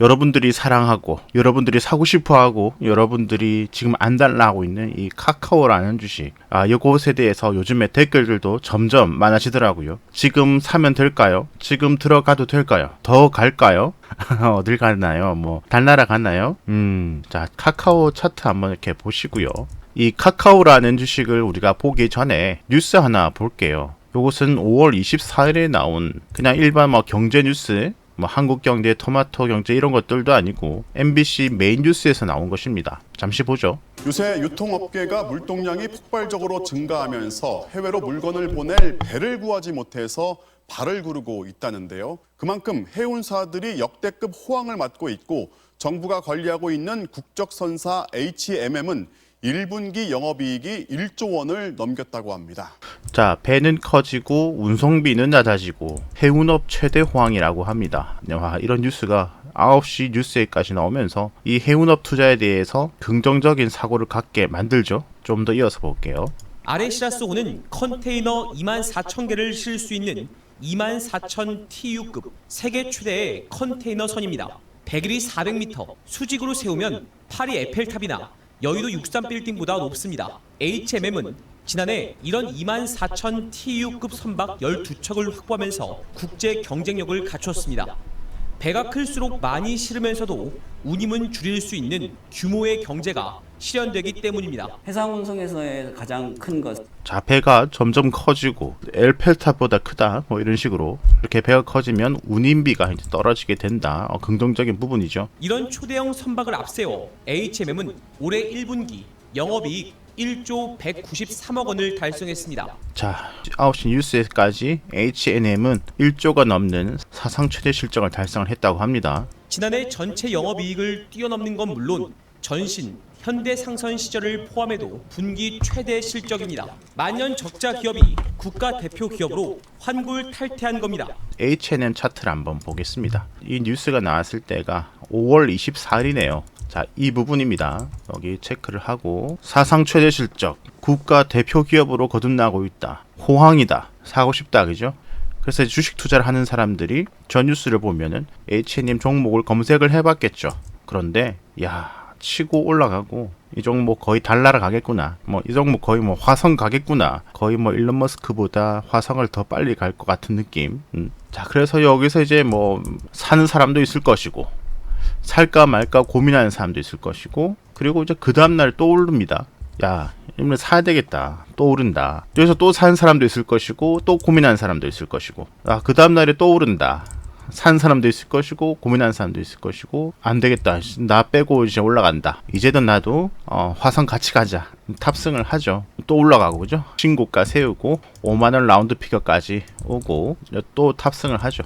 여러분들이 사랑하고 여러분들이 사고 싶어하고 여러분들이 지금 안 달라하고 있는 이 카카오라는 주식 아 이것에 대해서 요즘에 댓글들도 점점 많아지더라고요. 지금 사면 될까요? 지금 들어가도 될까요? 더 갈까요? 어딜 갔나요? 뭐 달나라 갔나요? 음, 자 카카오 차트 한번 이렇게 보시고요. 이 카카오라는 주식을 우리가 보기 전에 뉴스 하나 볼게요. 요것은 5월 24일에 나온 그냥 일반 뭐 경제 뉴스, 뭐 한국 경제, 토마토 경제 이런 것들도 아니고 MBC 메인 뉴스에서 나온 것입니다. 잠시 보죠. 요새 유통업계가 물동량이 폭발적으로 증가하면서 해외로 물건을 보낼 배를 구하지 못해서 발을 구르고 있다는데요. 그만큼 해운사들이 역대급 호황을 맞고 있고 정부가 관리하고 있는 국적선사 HMM은 1분기 영업이익이 1조 원을 넘겼다고 합니다. 자, 배는 커지고 운송비는 낮아지고 해운업 최대 호황이라고 합니다. 네, 와, 이런 뉴스가 9시 뉴스에까지 나오면서 이 해운업 투자에 대해서 긍정적인 사고를 갖게 만들죠. 좀 더 이어서 볼게요. 아레시라스호는 컨테이너 2만 4천 개를 실 수 있는 2만 4천 TU급 세계 최대의 컨테이너 선입니다. 배길이 400m, 수직으로 세우면 파리 에펠탑이나 여의도 63 빌딩보다 높습니다. HMM은 지난해 이런 2만 4천 TU급 선박 12척을 확보하면서 국제 경쟁력을 갖췄습니다. 배가 클수록 많이 실으면서도 운임은 줄일 수 있는 규모의 경제가 실현되기 때문입니다. 해상 운송에서의 가장 큰 것. 자, 배가 점점 커지고 엘펠탑보다 크다. 뭐 이런 식으로 이렇게 배가 커지면 운임비가 이제 떨어지게 된다. 어, 긍정적인 부분이죠. 이런 초대형 선박을 앞세워 HMM은 올해 1분기 영업이익 1조 193억 원을 달성했습니다. 자, 9시 뉴스에까지 H&M은 1조가 넘는 사상 최대 실적을 달성을 했다고 합니다. 지난해 전체 영업이익을 뛰어넘는 건 물론 전신 현대 상선 시절을 포함해도 분기 최대 실적입니다. 만년 적자 기업이 국가 대표 기업으로 환골 탈퇴한 겁니다. H&M 차트를 한번 보겠습니다. 이 뉴스가 나왔을 때가 5월 24일이네요. 자, 이 부분입니다. 여기 체크를 하고 사상 최대 실적 국가 대표 기업으로 거듭나고 있다. 호황이다. 사고 싶다. 그죠? 그래서 주식 투자를 하는 사람들이 저 뉴스를 보면은 H&M 종목을 검색을 해봤겠죠. 그런데 야 치고 올라가고 이 종목 거의 달나라 가겠구나. 뭐 이 종목 거의 뭐 화성 가겠구나. 거의 뭐 일론 머스크보다 화성을 더 빨리 갈 것 같은 느낌. 음. 자 그래서 여기서 이제 뭐 사는 사람도 있을 것이고 살까 말까 고민하는 사람도 있을 것이고 그리고 이제 그 다음날 또 오릅니다. 야, 이면 사야 되겠다. 또 오른다. 여기서 또 사는 사람도 있을 것이고 또 고민하는 사람도 있을 것이고 아, 그 다음날에 또 오른다. 산 사람도 있을 것이고 고민하는 사람도 있을 것이고 안 되겠다 나 빼고 이제 올라간다 이제는 나도 어, 화성 같이 가자 탑승을 하죠 또 올라가고 그죠 신고가 세우고 5만원 라운드 피겨까지 오고 또 탑승을 하죠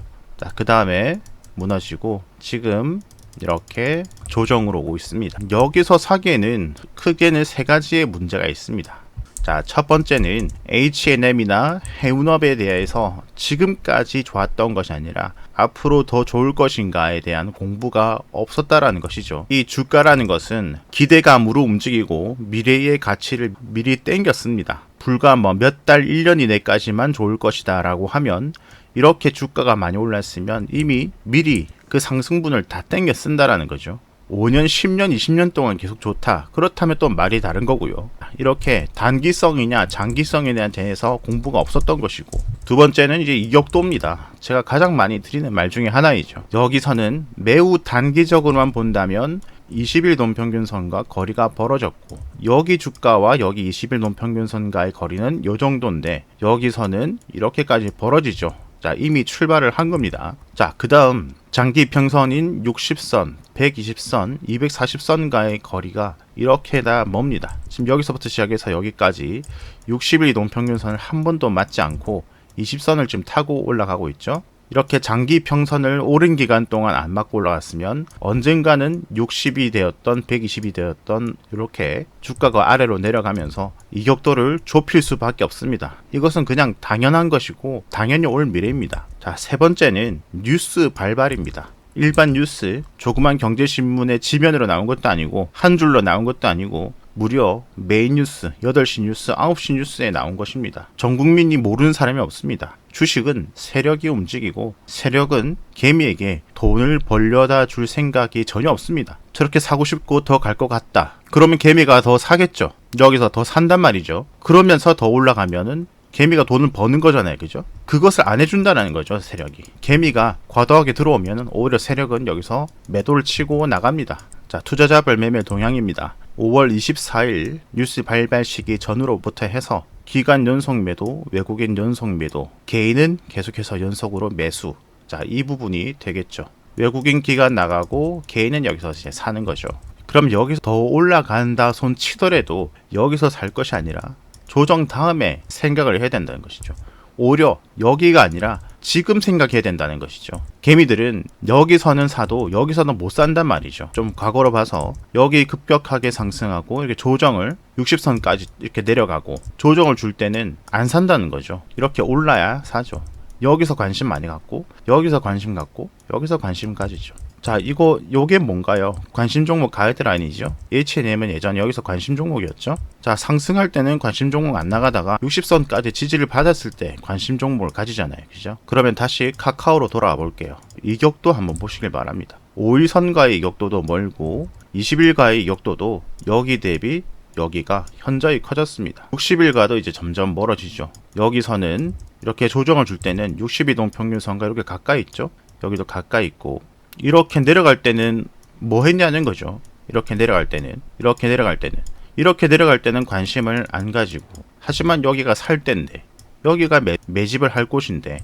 그 다음에 무너지고 지금 이렇게 조정으로 오고 있습니다 여기서 사기에는 크게는 세 가지의 문제가 있습니다 자, 첫 번째는 H&M이나 해운업에 대해서 지금까지 좋았던 것이 아니라 앞으로 더 좋을 것인가에 대한 공부가 없었다라는 것이죠. 이 주가라는 것은 기대감으로 움직이고 미래의 가치를 미리 땡겼습니다. 불과 뭐 몇 달, 1년 이내까지만 좋을 것이다 라고 하면 이렇게 주가가 많이 올랐으면 이미 미리 그 상승분을 다 땡겨 쓴다라는 거죠. 5년, 10년, 20년 동안 계속 좋다. 그렇다면 또 말이 다른 거고요. 이렇게 단기성이냐 장기성에 대한 대해서 공부가 없었던 것이고 두 번째는 이제 이격도입니다. 제가 가장 많이 드리는 말 중에 하나이죠. 여기서는 매우 단기적으로만 본다면 20일 논평균선과 거리가 벌어졌고 여기 주가와 여기 20일 논평균선과의 거리는 요 정도인데 여기서는 이렇게까지 벌어지죠. 자, 이미 출발을 한 겁니다. 자, 그 다음 장기 평선인 60선, 120선, 240선과의 거리가 이렇게 다 멉니다. 지금 여기서부터 시작해서 여기까지 60일 농평균선을 한 번도 맞지 않고 20선을 지금 타고 올라가고 있죠. 이렇게 장기 평선을 오랜 기간 동안 안 맞고 올라갔으면 언젠가는 60이 되었던 120이 되었던 이렇게 주가가 아래로 내려가면서 이격도를 좁힐 수밖에 없습니다. 이것은 그냥 당연한 것이고 당연히 올 미래입니다. 자, 세 번째는 뉴스 발발입니다. 일반 뉴스, 조그만 경제신문의 지면으로 나온 것도 아니고 한 줄로 나온 것도 아니고 무려 메인 뉴스, 8시 뉴스, 9시 뉴스에 나온 것입니다. 전 국민이 모르는 사람이 없습니다. 주식은 세력이 움직이고 세력은 개미에게 돈을 벌려다 줄 생각이 전혀 없습니다. 저렇게 사고 싶고 더 갈 것 같다. 그러면 개미가 더 사겠죠. 여기서 더 산단 말이죠. 그러면서 더 올라가면은 개미가 돈을 버는 거잖아요. 그죠? 그것을 안 해준다는 거죠. 세력이. 개미가 과도하게 들어오면은 오히려 세력은 여기서 매도를 치고 나갑니다. 자, 투자자별 매매 동향입니다. 5월 24일 뉴스 발발 시기 전후로부터 해서 기간 연속 매도, 외국인 연속 매도, 개인은 계속해서 연속으로 매수. 자, 이 부분이 되겠죠. 외국인 기간 나가고 개인은 여기서 이제 사는 거죠. 그럼 여기서 더 올라간다 손 치더라도 여기서 살 것이 아니라 조정 다음에 생각을 해야 된다는 것이죠. 오히려 여기가 아니라 지금 생각해야 된다는 것이죠. 개미들은 여기서는 사도 여기서는 못 산단 말이죠. 좀 과거로 봐서 여기 급격하게 상승하고 이렇게 조정을 60선까지 이렇게 내려가고 조정을 줄 때는 안 산다는 거죠. 이렇게 올라야 사죠. 여기서 관심 많이 갖고 여기서 관심 갖고 여기서 관심 가지죠. 자, 이거 요게 뭔가요? 관심 종목 가이드라인이죠. H&M은 예전 여기서 관심 종목이었죠. 자, 상승할 때는 관심 종목 안 나가다가 60선까지 지지를 받았을 때 관심 종목을 가지잖아요. 그죠? 그러면 다시 카카오로 돌아와 볼게요. 이격도 한번 보시길 바랍니다. 5일선과의 이격도도 멀고 20일과의 이격도도 여기 대비 여기가 현저히 커졌습니다. 60일과도 이제 점점 멀어지죠. 여기서는 이렇게 조정을 줄 때는 62동 평균선과 이렇게 가까이 있죠. 여기도 가까이 있고 이렇게 내려갈 때는 뭐 했냐는 거죠. 이렇게 내려갈 때는 이렇게 내려갈 때는 이렇게 내려갈 때는 관심을 안 가지고 하지만 여기가 살 때인데 여기가 매, 매집을 할 곳인데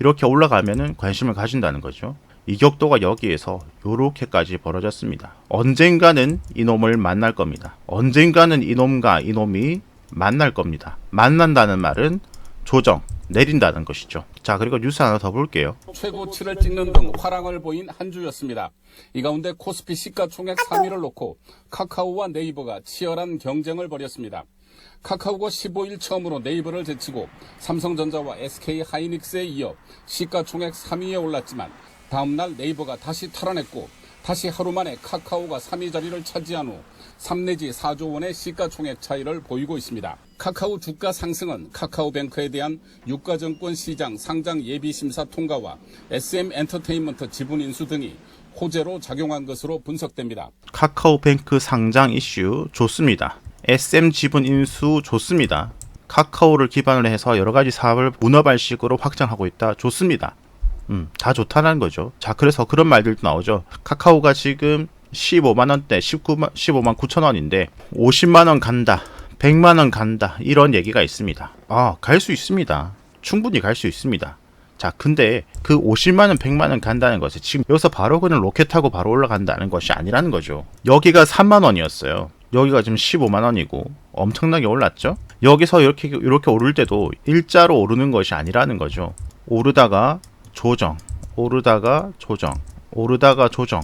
이렇게 올라가면은 관심을 가진다는 거죠. 이격도가 여기에서 요렇게까지 벌어졌습니다. 언젠가는 이놈을 만날 겁니다. 언젠가는 이놈과 이놈이 만날 겁니다. 만난다는 말은 조정, 내린다는 것이죠. 자, 그리고 뉴스 하나 더 볼게요. 최고치를 찍는 등 화랑을 보인 한 주였습니다. 이 가운데 코스피 시가총액 3위를 놓고 카카오와 네이버가 치열한 경쟁을 벌였습니다. 카카오가 15일 처음으로 네이버를 제치고 삼성전자와 SK 하이닉스에 이어 시가총액 3위에 올랐지만 다음날 네이버가 다시 탈환했고 다시 하루 만에 카카오가 3위 자리를 차지한 후 3 내지 4조 원의 시가총액 차이를 보이고 있습니다. 카카오 주가 상승은 카카오뱅크에 대한 유가증권 시장 상장 예비 심사 통과와 SM 엔터테인먼트 지분 인수 등이 호재로 작용한 것으로 분석됩니다. 카카오뱅크 상장 이슈 좋습니다. SM 지분 인수 좋습니다. 카카오를 기반으로 해서 여러 가지 사업을 문어발식으로 확장하고 있다. 좋습니다. 음, 다 좋다는 거죠. 자, 그래서 그런 말들도 나오죠. 카카오가 지금 15만 원대, 19만 15만 9천 원인데 50만 원 간다. 100만 원 간다. 이런 얘기가 있습니다. 아, 갈 수 있습니다. 충분히 갈 수 있습니다. 자, 근데 그 50만 원, 100만 원 간다는 것이 지금 여기서 바로 그냥 로켓 타고 바로 올라간다는 것이 아니라는 거죠. 여기가 3만 원이었어요. 여기가 지금 15만 원이고 엄청나게 올랐죠. 여기서 이렇게 이렇게 오를 때도 일자로 오르는 것이 아니라는 거죠. 오르다가 조정, 오르다가 조정, 오르다가 조정.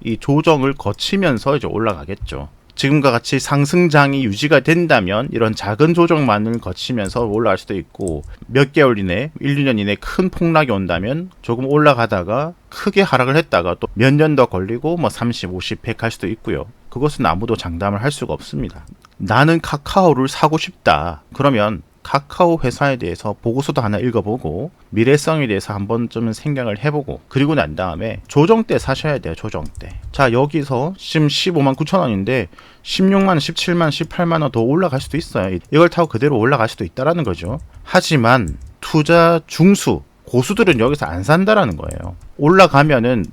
이 조정을 거치면서 이제 올라가겠죠. 지금과 같이 상승장이 유지가 된다면 이런 작은 조정만을 거치면서 올라갈 수도 있고 몇 개월 이내, 1, 2년 이내 큰 폭락이 온다면 조금 올라가다가 크게 하락을 했다가 또 몇 년 더 걸리고 뭐 30, 50, 100 할 수도 있고요. 그것은 아무도 장담을 할 수가 없습니다. 나는 카카오를 사고 싶다. 그러면 카카오 회사에 대해서 보고서도 하나 읽어보고 미래성에 대해서 한 번쯤은 생각을 해보고 그리고 난 다음에 조정 때 사셔야 돼요 조정 때 자 여기서 지금 15만 9천 원인데 16만 17만 18만 원 더 올라갈 수도 있어요 이걸 타고 그대로 올라갈 수도 있다라는 거죠 하지만 투자 중수 고수들은 여기서 안 산다라는 거예요 올라가면은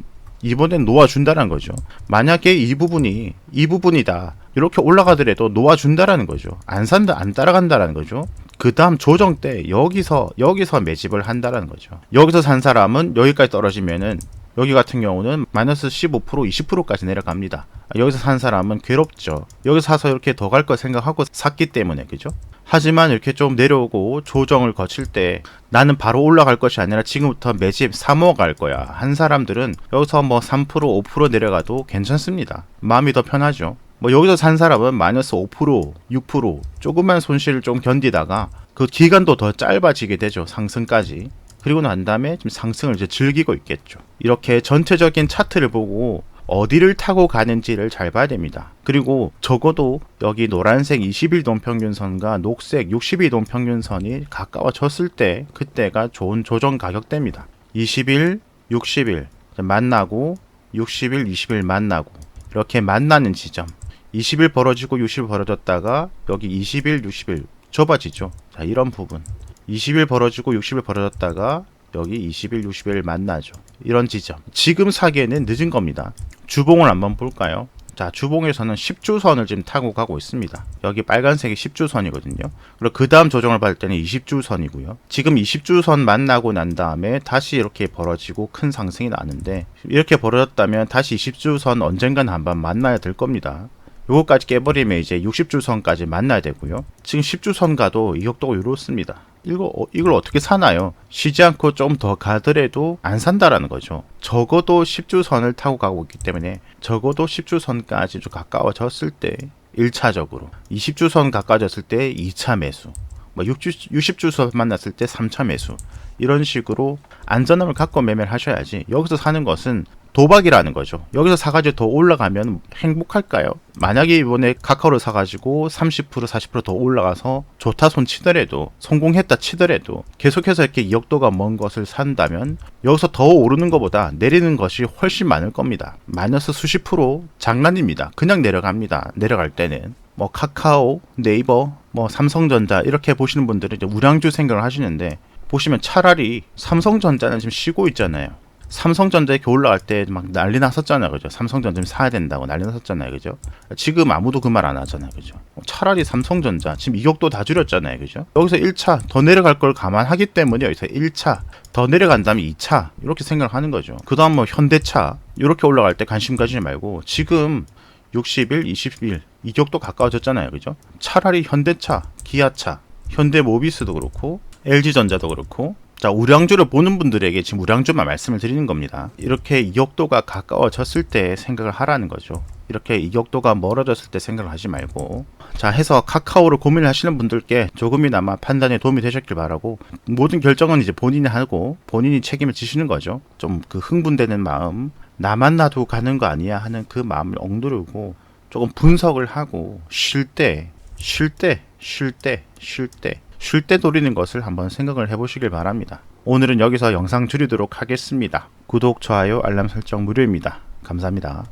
이번엔 놓아준다는 거죠. 만약에 이 부분이 이 부분이다 이렇게 올라가더라도 놓아준다라는 거죠. 안 산다 안 따라간다라는 거죠. 그 다음 조정 때 여기서 여기서 매집을 한다라는 거죠. 여기서 산 사람은 여기까지 떨어지면은 여기 같은 경우는 마이너스 15% 20%까지 내려갑니다. 여기서 산 사람은 괴롭죠. 여기서 사서 이렇게 더갈거 생각하고 샀기 때문에 그죠? 하지만 이렇게 좀 내려오고 조정을 거칠 때 나는 바로 올라갈 것이 아니라 지금부터 매집 3호 갈 거야. 한 사람들은 여기서 뭐 3% 5% 내려가도 괜찮습니다. 마음이 더 편하죠. 뭐 여기서 산 사람은 마이너스 5% 6% 조금만 손실을 좀 견디다가 그 기간도 더 짧아지게 되죠. 상승까지. 그리고 난 다음에 지금 상승을 이제 즐기고 있겠죠. 이렇게 전체적인 차트를 보고 어디를 타고 가는지를 잘 봐야 됩니다. 그리고 적어도 여기 노란색 21동 평균선과 녹색 62동 평균선이 가까워졌을 때 그때가 좋은 조정 가격대입니다. 20일, 60일 만나고 60일, 20일 만나고 이렇게 만나는 지점 20일 벌어지고 60일 벌어졌다가 여기 20일, 60일 좁아지죠. 자, 이런 부분. 20일 벌어지고 60일 벌어졌다가 여기 20일, 60일 만나죠. 이런 지점. 지금 사기에는 늦은 겁니다. 주봉을 한번 볼까요? 자, 주봉에서는 10주선을 지금 타고 가고 있습니다. 여기 빨간색이 10주선이거든요. 그리고 그 다음 조정을 받을 때는 20주선이고요. 지금 20주선 만나고 난 다음에 다시 이렇게 벌어지고 큰 상승이 나는데 이렇게 벌어졌다면 다시 20주선 언젠간 한번 만나야 될 겁니다. 요거까지 깨버리면 이제 60주선까지 만나야 되고요. 지금 10주선 가도 이격도가 이렇습니다. 이거, 어, 이걸 어떻게 사나요? 쉬지 않고 좀 더 가더라도 안 산다라는 거죠. 적어도 10주선을 타고 가고 있기 때문에 적어도 10주선까지 좀 가까워졌을 때 1차적으로 20주선 가까워졌을 때 2차 매수 뭐 60, 60주선 만났을 때 3차 매수 이런 식으로 안전함을 갖고 매매를 하셔야지 여기서 사는 것은 도박이라는 거죠. 여기서 사가지고 더 올라가면 행복할까요? 만약에 이번에 카카오를 사가지고 30% 40%더 올라가서 좋다 손 치더라도 성공했다 치더라도 계속해서 이렇게 이역도가 먼 것을 산다면 여기서 더 오르는 것보다 내리는 것이 훨씬 많을 겁니다. 마이너스 수십 프로 장난입니다. 그냥 내려갑니다. 내려갈 때는 뭐 카카오, 네이버, 뭐 삼성전자 이렇게 보시는 분들은 이제 우량주 생각을 하시는데 보시면 차라리 삼성전자는 지금 쉬고 있잖아요. 삼성전자 이렇게 올라갈 때 막 난리 났었잖아요. 그죠? 삼성전자 좀 사야 된다고 난리 났었잖아요. 그죠? 지금 아무도 그 말 안 하잖아요. 그죠? 차라리 삼성전자 지금 이격도 다 줄였잖아요. 그죠? 여기서 1차 더 내려갈 걸 감안하기 때문에 여기서 1차 더 내려간다면 2차 이렇게 생각을 하는 거죠. 그다음 뭐 현대차 이렇게 올라갈 때 관심 가지지 말고 지금 60일, 20일 이격도 가까워졌잖아요. 그죠? 차라리 현대차, 기아차, 현대모비스도 그렇고 LG전자도 그렇고 자, 우량주를 보는 분들에게 지금 우량주만 말씀을 드리는 겁니다. 이렇게 이격도가 가까워졌을 때 생각을 하라는 거죠. 이렇게 이격도가 멀어졌을 때 생각을 하지 말고 자 해서 카카오를 고민을 하시는 분들께 조금이나마 판단에 도움이 되셨길 바라고 모든 결정은 이제 본인이 하고 본인이 책임을 지시는 거죠. 좀 그 흥분되는 마음 나만 놔두고 가는 거 아니야 하는 그 마음을 억누르고 조금 분석을 하고 쉴 때 쉴 때 쉴 때 쉴 때 쉴 때 노리는 것을 한번 생각을 해보시길 바랍니다. 오늘은 여기서 영상 줄이도록 하겠습니다. 구독, 좋아요, 알람 설정 무료입니다. 감사합니다.